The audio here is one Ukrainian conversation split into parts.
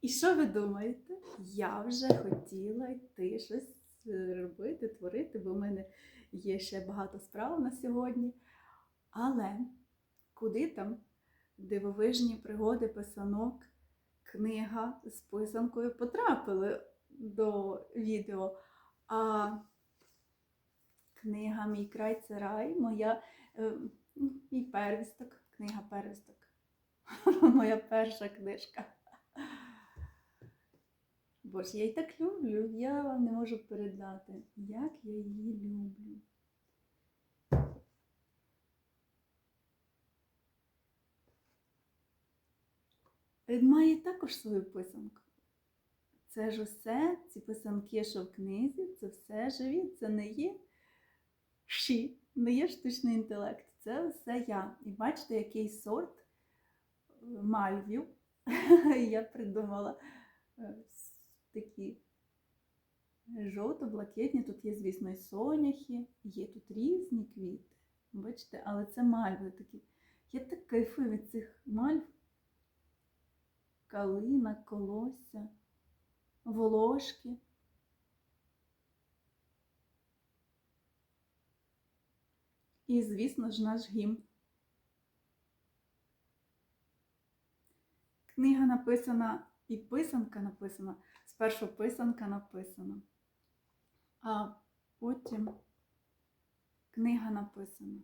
І що ви думаєте? Я вже хотіла йти щось е, робити, творити, бо в мене є ще багато справ на сьогодні. Але куди там дивовижні пригоди писанок, книга з писанкою потрапили до відео. А книга Мій край це рай, моя, е, мій первісток, книга первісток. Моя перша книжка. Бо ж я її так люблю, я вам не можу передати, як я її люблю. Е, Має також свою писанку. Це ж усе, ці писанки, що в книзі, це все живі, це не є ші, не є штучний інтелект. Це все я. І бачите, який сорт е, мальвів я придумала е, такі жовто-блакитні. Тут є, звісно, і соняхи, є тут різні квіти. Бачите, але це мальви такі. Я так кайфую від цих мальв. Калина, колосся, волошки. І, звісно ж, наш гімн. Книга написана і писанка написана. Спершу писанка написана, а потім книга написана.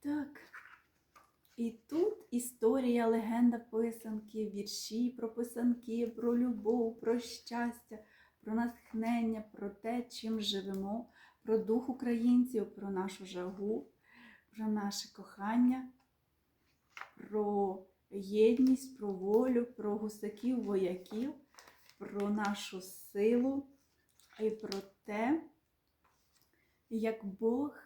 Так. І тут історія, легенда писанки, вірші про писанки, про любов, про щастя, про натхнення, про те, чим живемо, про дух українців, про нашу жагу, про наше кохання, про єдність, про волю, про гусаків, вояків, про нашу силу і про те, як Бог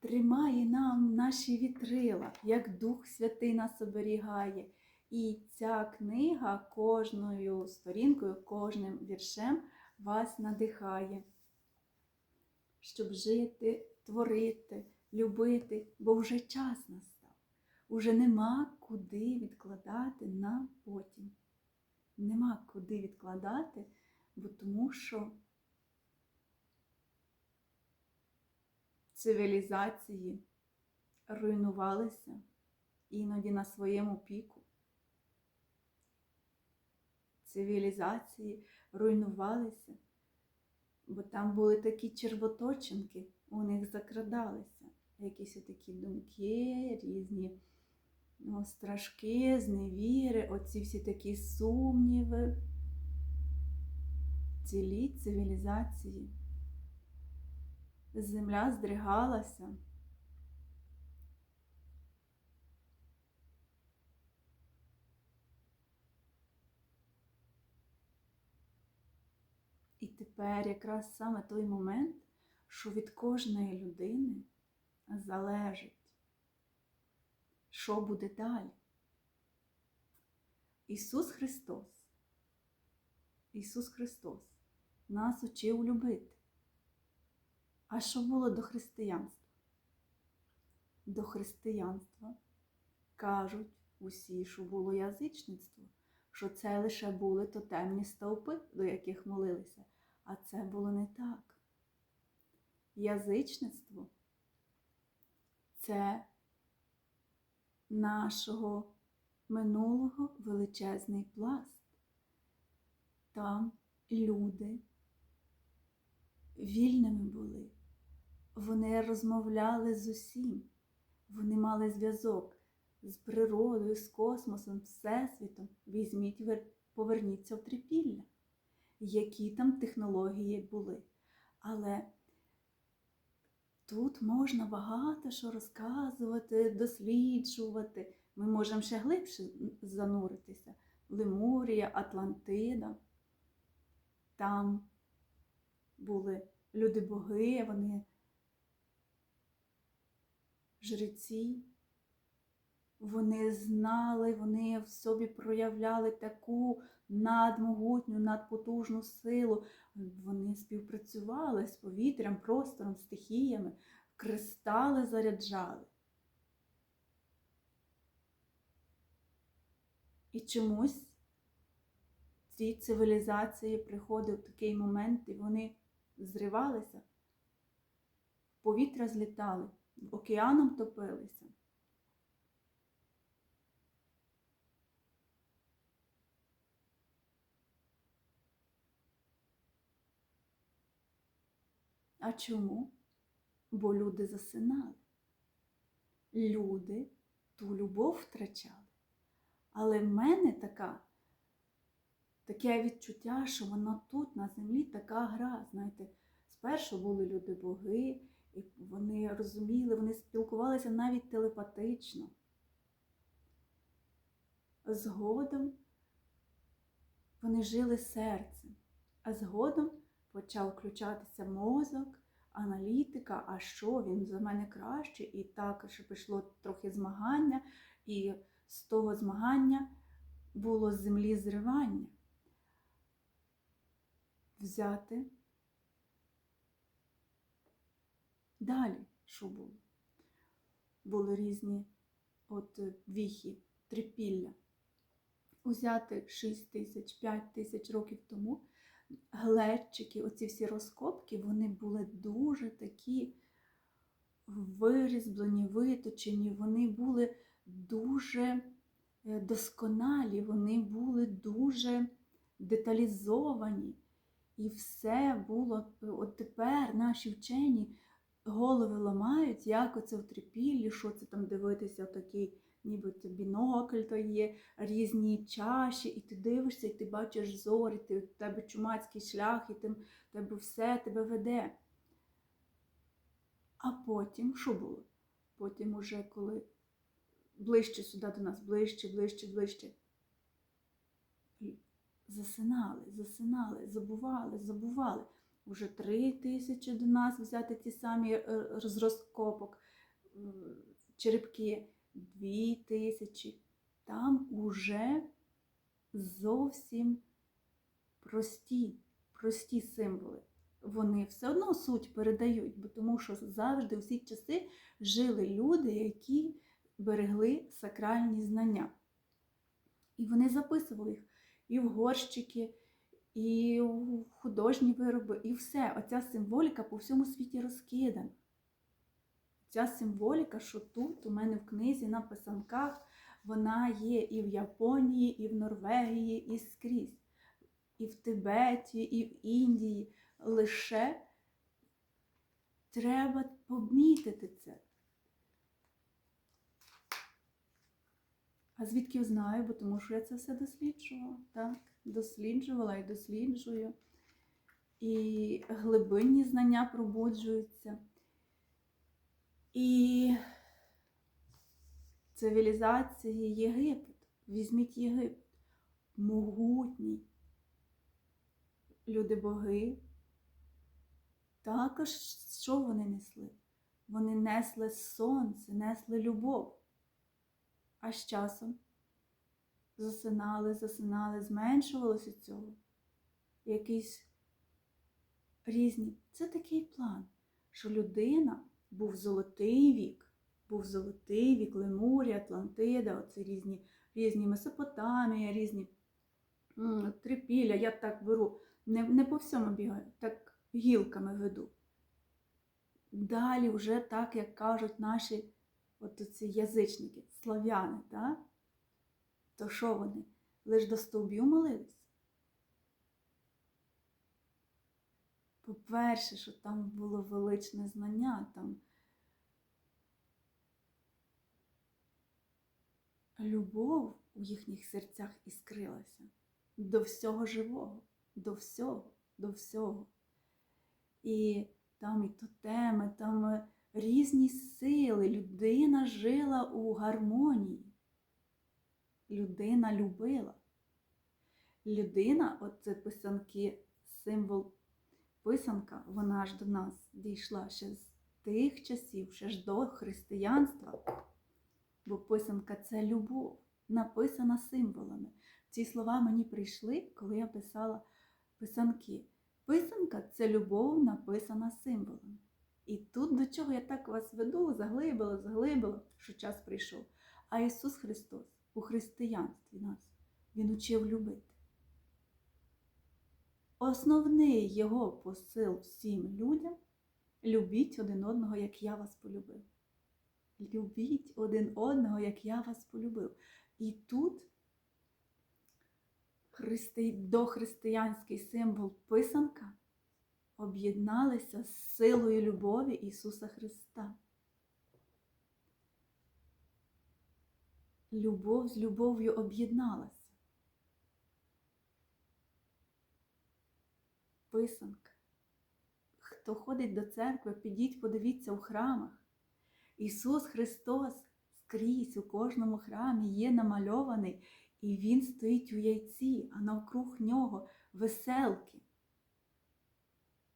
тримає нам наші вітрила, як Дух Святий нас оберігає. І ця книга кожною сторінкою, кожним віршем вас надихає, щоб жити, творити, любити, бо вже час настав. Уже нема куди відкладати на потім. Нема куди відкладати, бо тому що цивілізації руйнувалися іноді на своєму піку. Цивілізації руйнувалися, бо там були такі червоточинки, у них закрадалися якісь такі думки, різні ну, страшки, зневіри, оці всі такі сумніви, цілі цивілізації земля здригалася. І тепер якраз саме той момент, що від кожної людини залежить, що буде далі. Ісус Христос, Ісус Христос нас учив любити. А що було до християнства? До християнства кажуть усі, що було язичництво, що це лише були тотемні стовпи, до яких молилися, а це було не так. Язичництво це нашого минулого величезний пласт. Там люди вільними були. Вони розмовляли з усім. Вони мали зв'язок з природою, з космосом, всесвітом. Візьміть, поверніться в трипілля, які там технології були. Але тут можна багато що розказувати, досліджувати. Ми можемо ще глибше зануритися. Лемурія, Атлантида. Там були люди-боги, вони жреці. Вони знали, вони в собі проявляли таку надмогутню, надпотужну силу. Вони співпрацювали з повітрям, простором, стихіями, кристали заряджали. І чомусь цій цивілізації приходив такий момент, і вони зривалися, повітря злітали, океаном топилися. А чому? Бо люди засинали. Люди ту любов втрачали. Але в мене така, таке відчуття, що воно тут, на землі, така гра. Знаєте, спершу були люди-боги, і вони розуміли, вони спілкувалися навіть телепатично. Згодом вони жили серцем, а згодом почав включатися мозок, аналітика, а що він за мене краще, і так що пішло трохи змагання, і з того змагання було з землі зривання. Взяти далі, що було? Були різні от віхи, трипілля. Узяти 6 тисяч, 5 тисяч років тому глечики, оці всі розкопки, вони були дуже такі вирізблені, виточені, вони були дуже е, досконалі, вони були дуже деталізовані. І все було, от тепер наші вчені голови ламають, як оце в трипіллі, що це там дивитися, такий нібито бінокль то є, різні чаші, і ти дивишся, і ти бачиш зорі, ти, в тебе чумацький шлях, і тим, тебе все тебе веде. А потім що було? Потім, уже коли ближче сюди до нас, ближче, ближче, ближче. Засинали, засинали, забували, забували. Уже три тисячі до нас взяти ті самі е, розкопок, черепки дві тисячі. Там уже зовсім прості, прості символи. Вони все одно суть передають, бо тому що завжди, всі часи жили люди, які берегли сакральні знання. І вони записували їх і в горщики, і в художні вироби, і все. Оця символіка по всьому світі розкидана. Ця символіка, що тут у мене в книзі на писанках, вона є і в Японії, і в Норвегії, і скрізь, і в Тибеті, і в Індії. Лише треба помітити це. А звідки знаю? Бо тому що я це все досліджувала. Так, досліджувала і досліджую. І глибинні знання пробуджуються. І цивілізації Єгипет. Візьміть Єгипет. Могутній. Люди-боги. Також що вони несли? Вони несли сонце, несли любов. А з часом засинали, засинали, зменшувалося цього. Якісь різні. Це такий план, що людина був золотий вік, був золотий вік, Лемурія, Атлантида, оце різні різні Месопотамія, різні трипілля. Я так беру, не, не по всьому бігаю, так гілками веду. Далі вже так, як кажуть наші от ці язичники, слав'яни, так? то що вони? Лиш до стовбів молились? По-перше, що там було величне знання, там любов у їхніх серцях іскрилася до всього живого, до всього, до всього. І там і тотеми, там е, різні сили. Людина жила у гармонії. Людина любила. Людина, оце писанки, символ писанка, вона ж до нас дійшла ще з тих часів, ще ж до християнства. Бо писанка це любов, написана символами. Ці слова мені прийшли, коли я писала писанки. Писанка це любов, написана символами. І тут до чого я так вас веду, заглибила, заглибила, що час прийшов. А Ісус Христос у християнстві нас він учив любити. Основний його посил всім людям любіть один одного, як я вас полюбив. Любіть один одного, як я вас полюбив. І тут христи... дохристиянський символ писанка об'єдналися з силою любові Ісуса Христа. Любов з любов'ю об'єдналася. Писанка. Хто ходить до церкви, підіть, подивіться у храмах. Ісус Христос скрізь у кожному храмі є намальований, і Він стоїть у яйці, а навкруг нього веселки.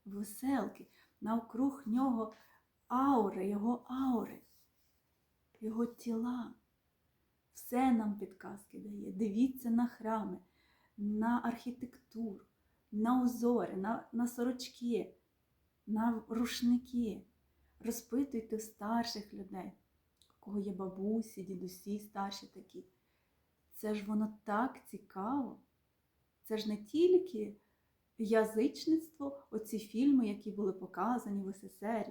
Веселки, навкруг нього аури, його аури, його тіла. Все нам підказки дає. Дивіться на храми, на архітектуру, на узори, на, на сорочки, на рушники. Розпитуйте старших людей, у кого є бабусі, дідусі, старші такі. Це ж воно так цікаво. Це ж не тільки язичництво, оці фільми, які були показані в СССР.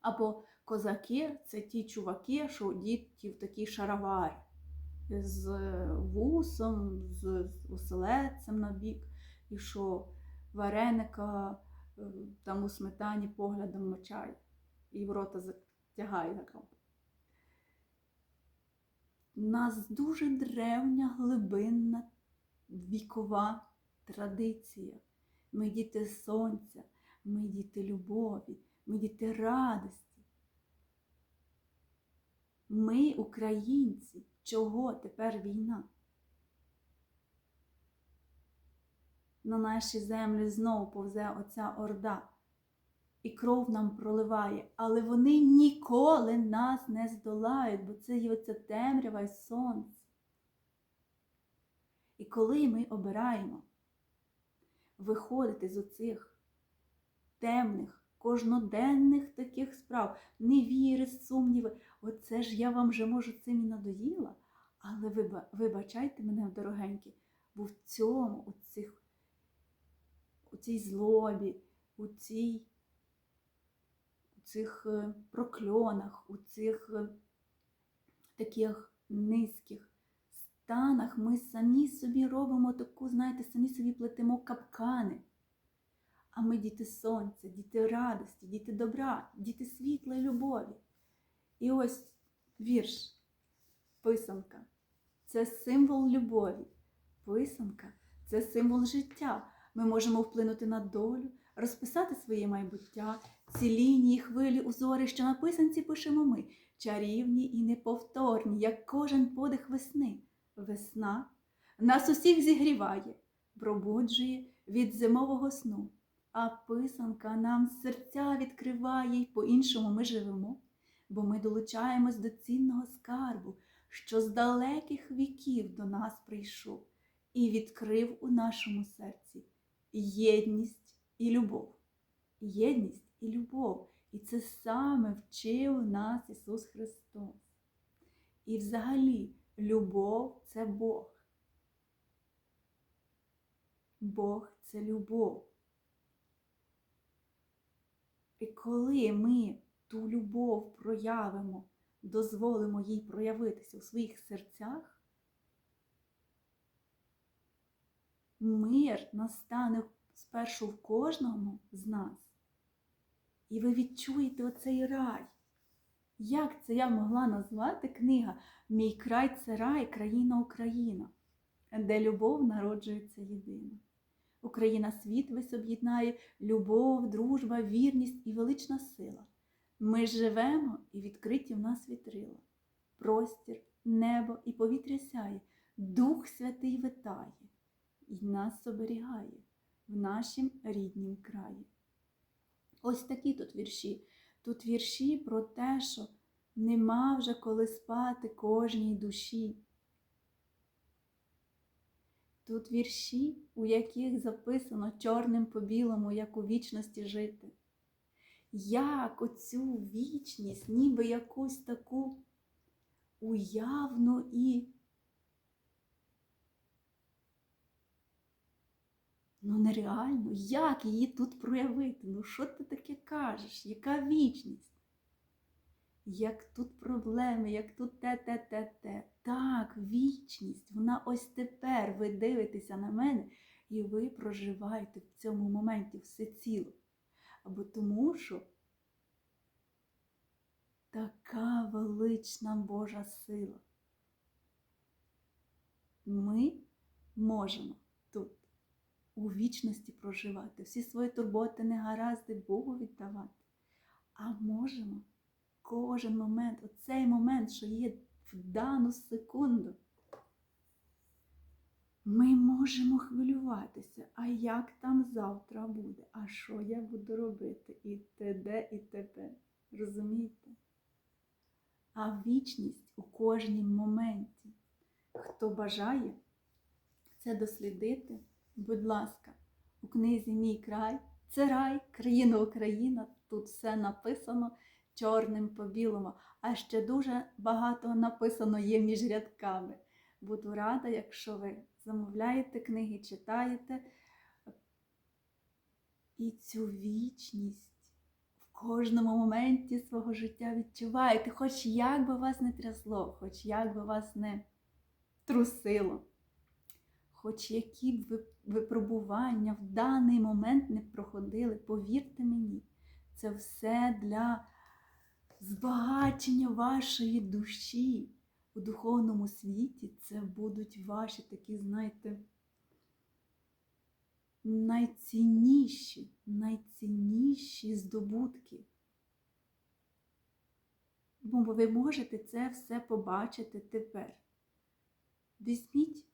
Або козаки це ті чуваки, що в такі шаровари з вусом, з, оселедцем на бік, і що вареника е, там у сметані поглядом мочає і в рота затягає. У нас дуже древня, глибинна, вікова традиція. Ми діти сонця, ми діти любові, ми діти радості. Ми, українці, чого тепер війна? На наші землі знову повзе оця орда, і кров нам проливає, але вони ніколи нас не здолають, бо це є оця темрява і сонце. І коли ми обираємо виходити з оцих темних, кожноденних таких справ, невіри, сумніви, оце ж я вам вже можу цим і надоїла, але виба- вибачайте мене, дорогенькі, бо в цьому, у, цих, у цій злобі, у цій у цих е, прокльонах, у цих е, таких низьких станах ми самі собі робимо таку, знаєте, самі собі плетемо капкани. А ми діти сонця, діти радості, діти добра, діти світла і любові. І ось вірш, писанка це символ любові. Писанка це символ життя. Ми можемо вплинути на долю, розписати своє майбуття, ці лінії, хвилі, узори, що на писанці пишемо ми, чарівні і неповторні, як кожен подих весни. Весна нас усіх зігріває, пробуджує від зимового сну, а писанка нам серця відкриває, й по-іншому ми живемо, бо ми долучаємось до цінного скарбу, що з далеких віків до нас прийшов і відкрив у нашому серці єдність і любов. Єдність і любов. І це саме вчив нас Ісус Христос. І взагалі, любов це Бог. Бог це любов. І коли ми ту любов проявимо, дозволимо їй проявитися у своїх серцях, мир настане спершу в кожному з нас. І ви відчуєте оцей рай. Як це я могла назвати книга Мій край це рай, країна Україна, де любов народжується єдина. Україна світ весь об'єднає любов, дружба, вірність і велична сила. Ми живемо і відкриті в нас вітрила. Простір, небо і повітря сяє, Дух Святий витає і нас оберігає в нашім ріднім краї. Ось такі тут вірші. Тут вірші про те, що нема вже коли спати кожній душі. Тут вірші, у яких записано чорним по білому, як у вічності жити. Як оцю вічність, ніби якусь таку уявну і Ну нереально, як її тут проявити? Ну що ти таке кажеш? Яка вічність? Як тут проблеми, як тут те, те, те, те. Так, вічність, вона ось тепер. Ви дивитеся на мене і ви проживаєте в цьому моменті все ціло. Або тому, що така велична Божа сила. Ми можемо у вічності проживати, всі свої турботи, негаразди Богу віддавати. А можемо кожен момент, оцей момент, що є в дану секунду. Ми можемо хвилюватися, а як там завтра буде, а що я буду робити? І т.д. і т.п. Розумієте? А вічність у кожнім моменті. Хто бажає це дослідити, будь ласка, у книзі Мій край, це рай, країна Україна, тут все написано чорним по білому, а ще дуже багато написано є між рядками. Буду рада, якщо ви замовляєте книги, читаєте. І цю вічність в кожному моменті свого життя відчуваєте, хоч як би вас не трясло, хоч як би вас не трусило, хоч які б випробування в даний момент не проходили, повірте мені, це все для збагачення вашої душі у духовному світі. Це будуть ваші такі, знаєте, найцінніші, найцінніші здобутки. Бо ви можете це все побачити тепер. Візьміть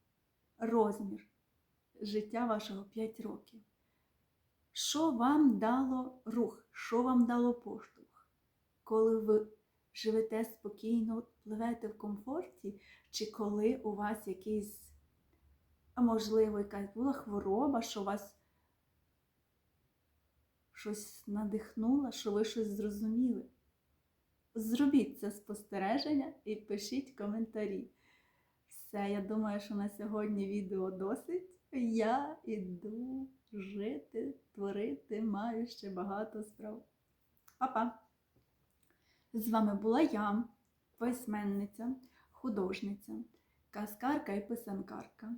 розмір життя вашого 5 років. Що вам дало рух? Що вам дало поштовх? Коли ви живете спокійно, пливете в комфорті, чи коли у вас якийсь, можливо, якась була хвороба, що вас щось надихнуло, що ви щось зрозуміли? Зробіть це спостереження і пишіть коментарі. Все, я думаю, що на сьогодні відео досить. Я іду жити, творити, маю ще багато справ. Па-па! З вами була я, письменниця, художниця, казкарка і писанкарка,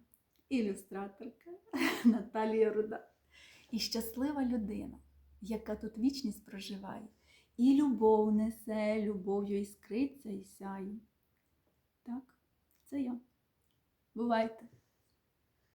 ілюстраторка Наталія Руда. І щаслива людина, яка тут вічність проживає, і любов несе, любов'ю іскриться і сяє. Так, це я. Бувайте!